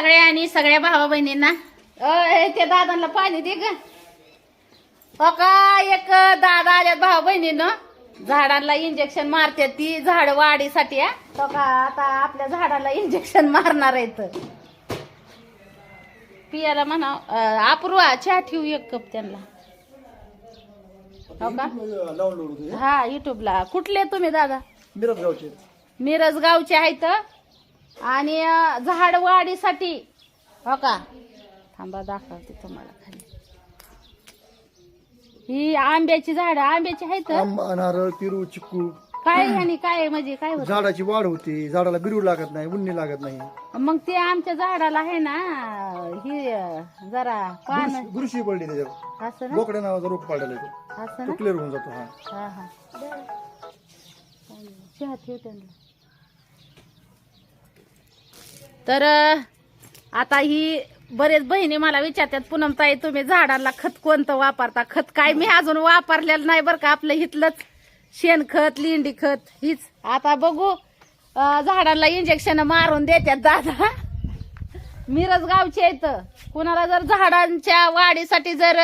सगळ्या आणि सगळ्या भावा बहिणींना? अय, त्या दादांना पाणी दे ग. हो का एक दादा आल्यात भावा बहिणीनं. झाडांना इंजेक्शन मारते ती झाड वाढीसाठी हा. का आता आपल्या झाडाला इंजेक्शन मारणार आहेत. पियाला म्हणा अपूर्वा चहा ठेवू एक कप त्यांना. हो का? हा युट्यूबला कुठले तुम्ही दादा? मिरज गावचे मिरज गावचे आहेत आणि झाड वाढीसाठी. हो का? थांबा दाखवते तुम्हाला खाली. ही आंब्याची झाड आंब्याची आहेत? आंबा नारळ पेरू चिक्कू. काय आणि काय म्हणजे काय होत? झाडाची वाढ होते. झाडाला बिरू लागत नाही उन्नी लागत नाही. मग ते आमच्या झाडाला आहे ना ही अं, जरा पान बुरशी- बुरशी पडली त्याच्यावर. असं ना? बोकड्या नावाचा रोग पडलेला आहे तो. असं तो क्लिअर होऊन जातो हा. हा हा. चहा ठेव त्यांना. तर आता ही बरेच बहिणी मला विचारतात पूनम ताई तुम्ही झाडाला खत कोणतं वापरता? खत काय? मी अजून वापरलेलं नाही बरं का आपलं इथलंच. शेणखत लिंडी खत हीच. आता बघू झाडांना इंजेक्शन मारून देतात दादा. मिरज गावचे आहेत. कुणाला जर झाडांच्या वाढीसाठी जर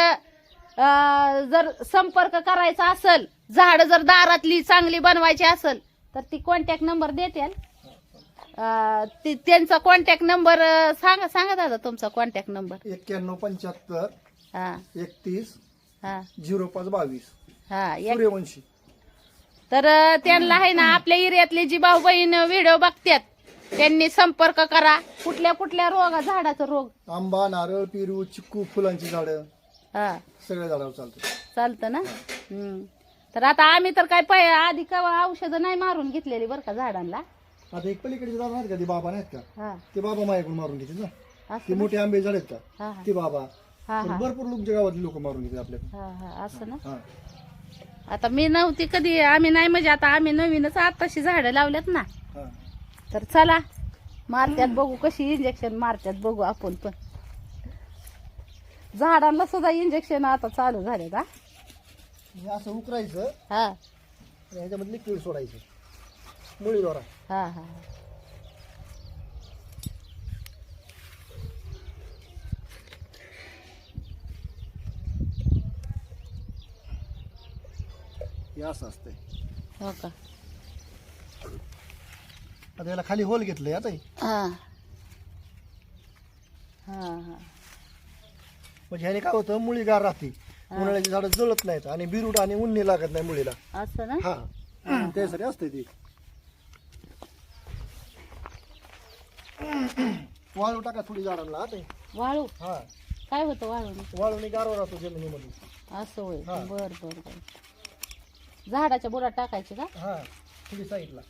जर संपर्क करायचा असेल झाड जर दारातली चांगली बनवायची असेल तर ती कॉन्टॅक्ट नंबर देतील ती त्यांचा कॉन्टॅक्ट नंबर सांगा सांगा दादा तुमचा कॉन्टॅक्ट नंबर एक्क्याण्णव पंच्याहत्तर हा. एकतीस हा. झिरो पाच बावीस. हा एक सूर्यवंशी. तर अं, त्यांना आहे ना आपल्या एरियातली जी भाऊ बहीण व्हिडिओ बघतात त्यांनी संपर्क करा. कुठल्या कुठल्या रोगा झाडाचा रोग? आंबा नारळ पेरू चिक्कू फुलांची झाडं. हा. सगळ्या झाडावर चालतं. चालतं ना? हम्म. तर आता आम्ही तर काय पै आधी का औषधं नाही मारून घेतलेली बरं का झाडांना. आता एक पलीकडे झाड नाहीत का? ते बाबा नाहीत का? हा. ते बाबा माझ्याकडून मारून घेतील ना. ते असं मोठे आंबे झाड आहेत का? हा हा. ते बाबा. हा तर हा भरपूर लोक गावातले लोक मारून हा हा. असं ना? हा. आता मी नव्हती कधी आम्ही नाही म्हणजे आता आम्ही नवीनच आताशी झाडं लावल्यात ना. हा. तर चला मारत्यात बघू कशी इंजेक्शन मारत्यात बघू आपण पण. झाडांना सुद्धा इंजेक्शन आता चालू झालेत हा. हे असं उकरायचं हा. आणि ह्याच्यामध्ये लिक्विड सोडायचं. मुळीद्वारा हा हा हे. असं असतंय. हो का? आता याला खाली होल घेतलंय आता हे. हा. हा हा. म्हणजे ह्याने काय होतं? मुळी गार राहते. उन्हाळ्याची झाडं जळत नाहीत आणि बिरुड आणि उन्नी लागत नाही मुळीला. असं ना? हा. त्यासाठी असते ती. वाळू टाका थोडी झाडांना आता. वाळू? हा. काय होतं वाळू वाळूने गारवा राहतो जमिनीमध्ये. असं होय. हा. बर बर बर. झाडाच्या बुडात टाकायचे का? हा. थोडी साईडला.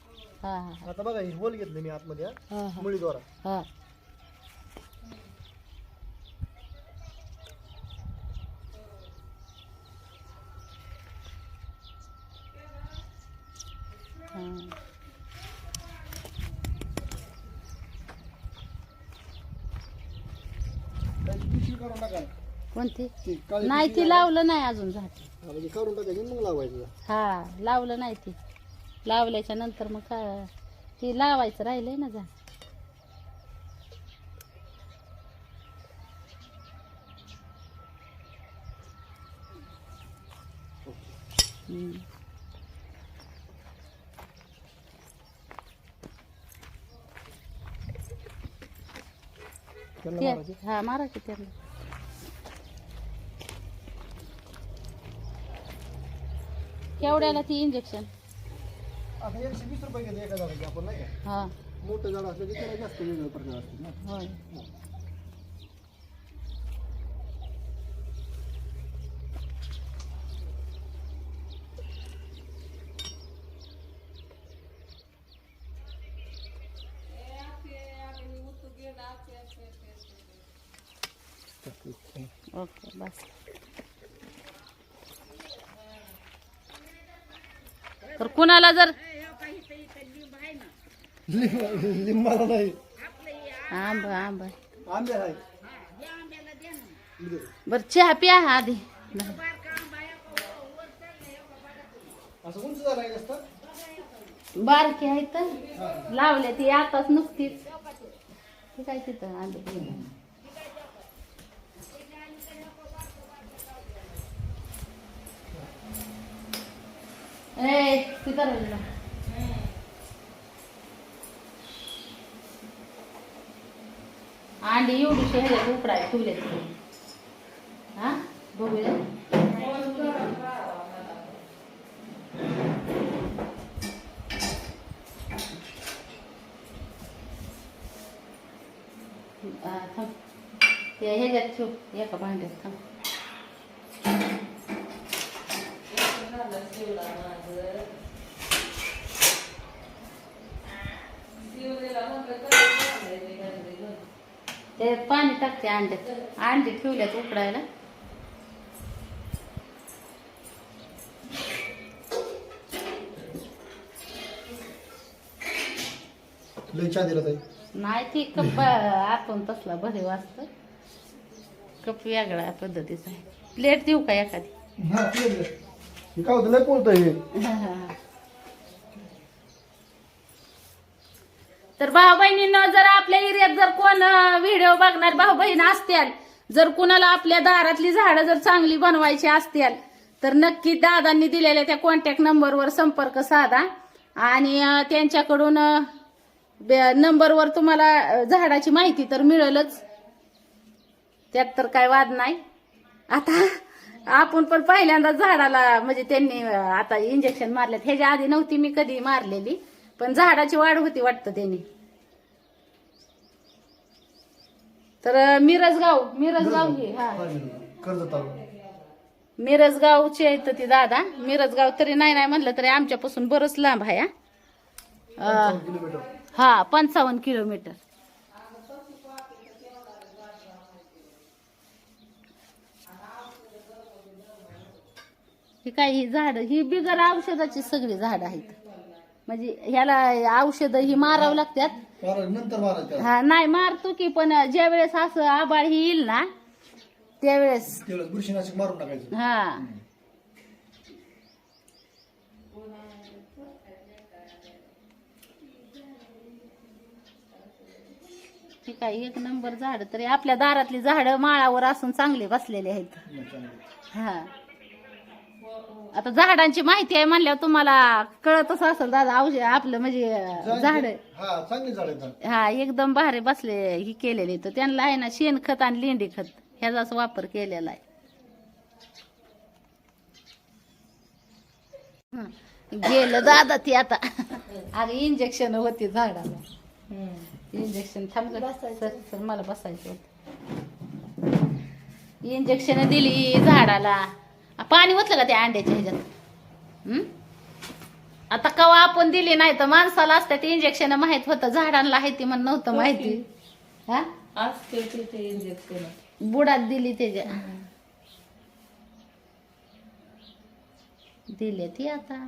हा हा. आता बघा ही होल घेतली मी आतमध्ये हा. हा हा. मुळीद्वारा. हा. हा. कोणती? ती काळी नाही पिशवी ती लावलं नाही अजून झाड हा, म्हणजे काढून टाकायची मग लावायचं? हा लावलं नाही ती. लावल्याच्या नंतर मग काय ती लावायचं राहिलंय ना झाड. हम्म. त्यांना ते- मारायचं? हा मारा की त्यांना. केवढ्याला ती इंजेक्शन आता एकशे वीस रुपये घेते एका झाडाचे आपण नाही का? हा. मोठं झाड असलं की त्याला जास्त वेगवेगळे प्रकार असतात ना. होय. ओके बस तर कुणाला जर लिंब लिंबाला नाही. आंब आंब. आंबे आहे. बर चहा प्या आधी. असं उंच झालं आहे जास्त बारकी आहे तर. लावले ती आताच नुकतीच. हे काय तिथं आलं ए तिथं राहिलं. अंडी एवढीशी ह्याच्यात उकडाय ठेवले हा? बघूया थांब. ते ह्याच्यात ठेव एका भांड्यात थांब. ते पाणी टाकते अंड्यात. अंडी ठेवल्यात उकडायला. लय चहा दिला ताई. नाही ती कप आपण तसला भरे वाजत. कप वेगळ्या पद्धतीचा आहे. प्लेट देऊ का एखादी? हा. हे काय होतं लय बोलतं हे. तर भाऊ बहिणींना जर आपल्या एरियात जर कोण व्हिडिओ बघणार भाऊ बहीण असतील जर कुणाला आपल्या दारातली झाडं जर चांगली बनवायची असतील तर नक्की दादांनी दिलेल्या त्या कॉन्टॅक्ट नंबरवर संपर्क साधा. आणि त्यांच्याकडून बे- नंबरवर तुम्हाला झाडाची माहिती तर मिळेलच. त्यात तर काय वाद नाही. आता आपण पण पहिल्यांदा झाडाला म्हणजे त्यांनी आता इंजेक्शन मारलेत. ह्याच्या आधी नव्हती मी कधी मारलेली. पण झाडाची वाढ होती वाटतं त्याने. तर मिरजगाव मिरजगाव घे हा. कर्ज मिरजगावचे आहेत ती दादा. मिरजगाव तरी नाही नाही म्हणलं तरी आमच्यापासून बरंच लांब आहे हा. किलोमीटर हा पंचावन्न किलोमीटर. ही काय ही झाड ही बिगर औषधाची सगळी झाड आहेत. म्हणजे ह्याला औषध ही मारावं लागतात. मारा- नंतर मारायचं. हा नाही मारतो की पण ज्या वेळेस असं आबाळ ही येईल ना त्यावेळेस. बुरशीनाशक मारून टाकायचं. हा. ठीक आहे एक नंबर झाड तरी आपल्या दारातली झाड माळावर असून चांगली बसलेली आहेत. हा. आता झाडांची माहिती आहे म्हणल्यावर तुम्हाला कळतच असेल दादा औषध आपलं म्हणजे झाड. हा चांगली झाड आहेत हा एकदम भारी बसले ही केलेली. तर त्यांना आहे ना शेणखत आणि लेंडी खत ह्याचाच वापर केलेला आहे. हं. गेलं दादा ती आता. अगं इंजेक्शन होती झाडाला. इंजेक्शन थांब गं. सर सर मला बसायचं होतं. इंजेक्शन दिली झाडाला. पाणी ओतलं का त्या अंड्याच्या ह्याच्यात? हं? आता कवा आपण दिली नाही तर माणसाला असतात इंजेक्शन माहीत होतं झाडांना आहे ती म्हण नव्हतं माहिती. हा? इंजेक्शन बुडात दिली त्याच्या. दिले ती आता.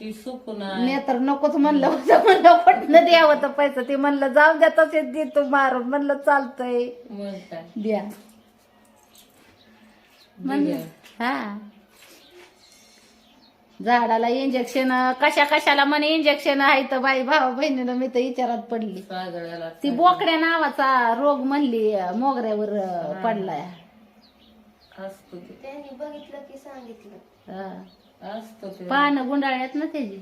ती सुकून मी तर नकोच म्हणलं होतं म्हणलं कुठनं द्यावं तर पैसा. ते म्हणलं जाऊ द्या तसेच देतो मारून म्हणलं चालतंय. द्या. म्हणलं हा. झाडाला इंजेक्शन कशा कशाला म्हणे इंजेक्शन आहे तर बाई भाऊ बहिणीला मी तर विचारात पडली. ती बोकड्या नावाचा रोग म्हणली मोगऱ्यावर पडलाय. असतो ते. त्यांनी बघितलं की सांगितलं. हा. असतो पानं गुंडाळ्यात ना त्याची.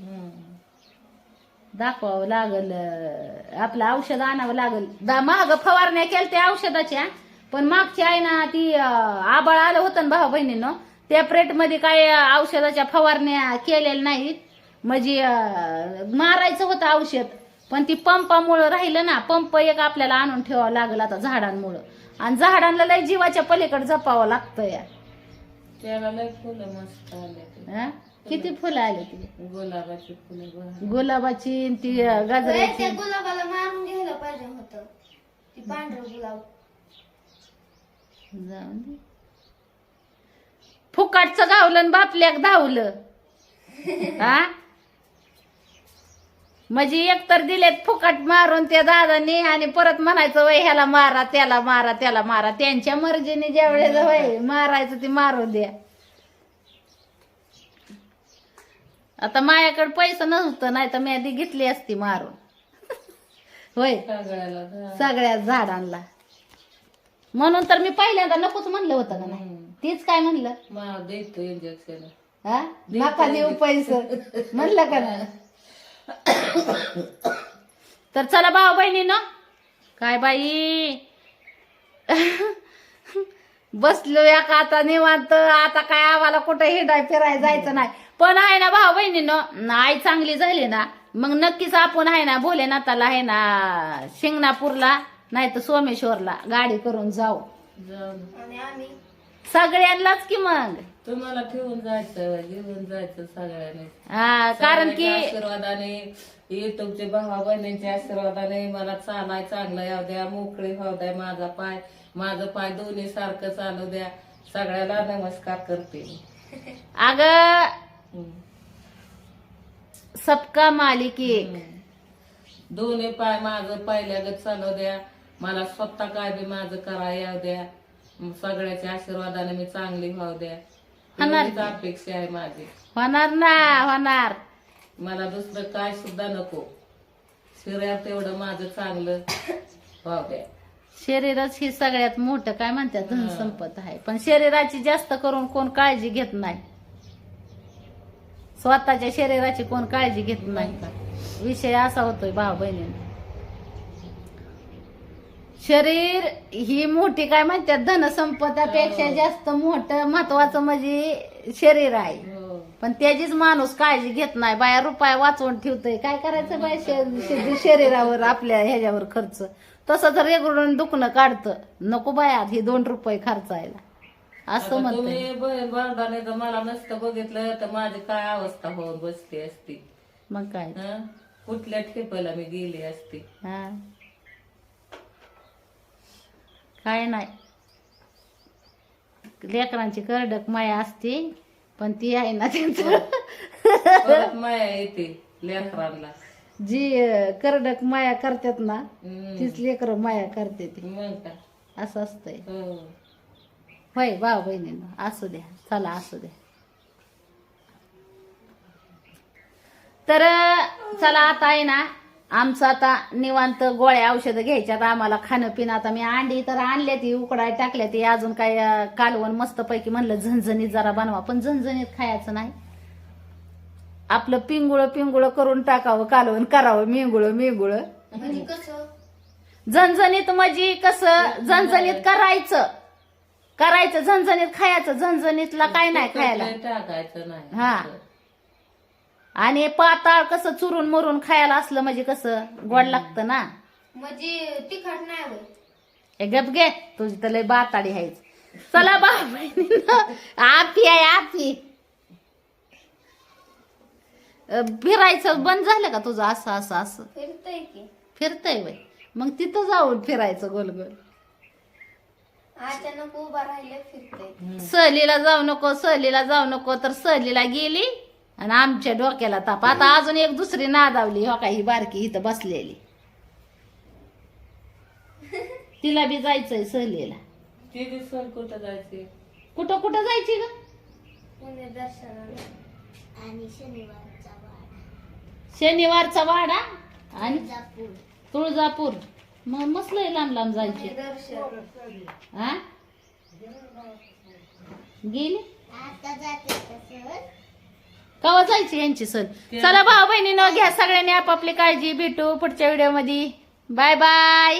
दाखवावं लागल आपलं औषध आणावं लागल. दा महाग फवारण्या केल्या त्या औषधाच्या. पण मागची आहे ना ती आबाळ आलं होतं ना भाऊ बहिणीनं त्या प्रेटमध्ये काय औषधाच्या फवारण्या केलेल्या नाहीत. म्हणजे मारायचं होतं औषध पण ती पंपामुळं राहिलं ना पंप एक आपल्याला आणून ठेवावं लागल आता झाडांमुळं. आणि झाडांना लय जीवाच्या पलीकडे जपावं लागतं या त्याला लय फुलं मस्त आले ते. हा? किती फुलं आली ती? गुलाबाची फुलं. गुलाबाची आणि ती गाजराची. गुलाबाला मारून घ्यायला पाहिजे होतं. ती पांढरं गुलाब. जाऊन दे. फुकाटचं गावलं बापल्याक धावलं. हा? म्हणजे एक तर दिलेत फुकट मारून त्या दादानी आणि परत म्हणायचं वय ह्याला मारा त्याला मारा त्याला मारा. त्यांच्या मर्जीने ज्या वेळेस वय मारायचं ते मारू द्या. आता माझ्याकडे पैसे नव्हतं नाही तर मी आधी घेतली असती मारून. होय. सगळ्या झाडांना. म्हणून तर मी पहिल्यांदा नकोच म्हणलं होतं का नाही. तीच काय म्हणलं? माव देतो इंजेक्शन हा? नका देऊ पैसे. म्हणलं का नाही? तर चला भाऊ बहिणीनं. काय बाई? बसलो का आता निवांत. आता काय आम्हाला कुठं हिंडाय फिरायला जायचं नाही. पण आहे ना भाऊ बहिणीनं आई चांगली झाली ना मग नक्कीच आपण आहे ना भोलेनाथाला आहे ना शिंगणापूरला नाही तर सोमेश्वरला गाडी करून जाऊ. जाऊन आणि आम्ही? सगळ्यांनाच की मग? तुम्हाला ठेवून जायचं घेऊन जायचं सगळ्यांनी. हा कारण की सगळ्यांच्या आशीर्वादाने युट्यूबचे भावा बहिणींच्या आशीर्वादाने मला चालाय चांगलं याव द्या मोकळे व्हाव द्या माझा पाय माझं पाय दोन्ही सारखं चालू द्या. सगळ्याला नमस्कार करते अग हम्म. सबका मालिक एक. दोन्ही पाय माझं पायल्यागत चालू द्या. मला स्वतः काय बी माझं करा याव द्या. सगळ्याच्या आशीर्वादाने मी चांगली व्हाव द्या. होणार अपेक्षा आहे माझी. होणार ना होणार. मला दुसरं काय सुद्धा नको. शरीरात तेवढं माझं चांगलं व्हाव द्या. शरीरच ही सगळ्यात मोठं काय म्हणतात धन संपत आहे. पण शरीराची जास्त करून कोण काळजी घेत नाही. स्वतःच्या शरीराची कोण काळजी घेत नाही. विषय असा होतोय भाऊ बहिणींना शरीर ही मोठी काय म्हणतात धनसंपदापेक्षा जास्त मोठं महत्वाचं म्हणजे शरीर आहे. हो. पण त्याचीच माणूस काळजी घेत नाही बाया रुपया वाचवून ठेवतोय. काय करायचं बाय शे- शरीरावर आपल्या ह्याच्यावर खर्च? तसं तर रेगुलर दुखणं काढतं. नको बाया हे दोन रुपये खर्चायला. असं आता म्हणतोय. तुम्ही बहीण भांडाने जर मला नसतं बघितलं तर माझी काय अवस्था होऊन बसली असती? मग काय? हं? कुठल्या ठेपाला मी गेली असती? हा. काय नाही. लेकरांची करडक माया असते पण ती आहे ना त्यांचं. माया येते लेकरांना. जी करडक माया करतात ना. तीच लेकर माया करते ती. असं असतंय. हो. होय भाऊ बहिणीनं असू द्या. चला असू द्या. तर चला आता आहे ना आमचं आता निवांत गोळ्या औषधं घ्यायच्यात आम्हाला खाणं पिणं. आता मी अंडी तर आणल्या ती उकडाय टाकल्या ती अजून काय कालवण मस्तपैकी म्हणलं झणझणीत जरा बनवा. पण झणझणीत खायचं नाही. आपलं पिंगुळ पिंगुळ करून टाकावं कालवण करावं मिंगुळ मिंगुळ. म्हणजे कसं? झणझणीत म्हणजे कसं? झणझणीत करायचं. करायचं झणझणीत खायचं. झणझणीतला काय नाही खायला. टाकायचं नाही. हा. आणि पाताळ कसं चुरून मरून खायला असलं म्हणजे कसं गोड लागतं ना? म्हणजे तिखट नाही होय हे गप घे तुझी तर लय बाताडी आहेच. चला बा बहिणीनं. आपी आहे आपी. अं, फिरायचं बंद झालं का तुझं असं असं असं? फिरतय की. फिरतय वय. मग तिथं जाऊन फिरायचं गोल गोल. अचानक उभा राहिले फिरतय. सहलीला जाऊ नको सहलीला जाऊ नको तर सहलीला गेली आणि आमच्या डोक्याला ताप आता अजून एक दुसरी नादावली. हो का ही बारकी इथं बसलेली. तिला बी जायचंय सहलीला. ते कुठं जायचे? कुठं कुठं जायची ग? पुणे दर्शनाला. आणि शनिवारचा वाडा. शनिवारचा वाडा आणि तुळजापूर. तुळजापूर. मग मस्त लय लांब लांब जायचे. दर्शन. हा गेली? आता जाते कवा जायची यांची सण? चला भाऊ बहिणीनं घ्या सगळ्यांनी आपापली काळजी. भेटू पुढच्या व्हिडिओमध्ये बाय बाय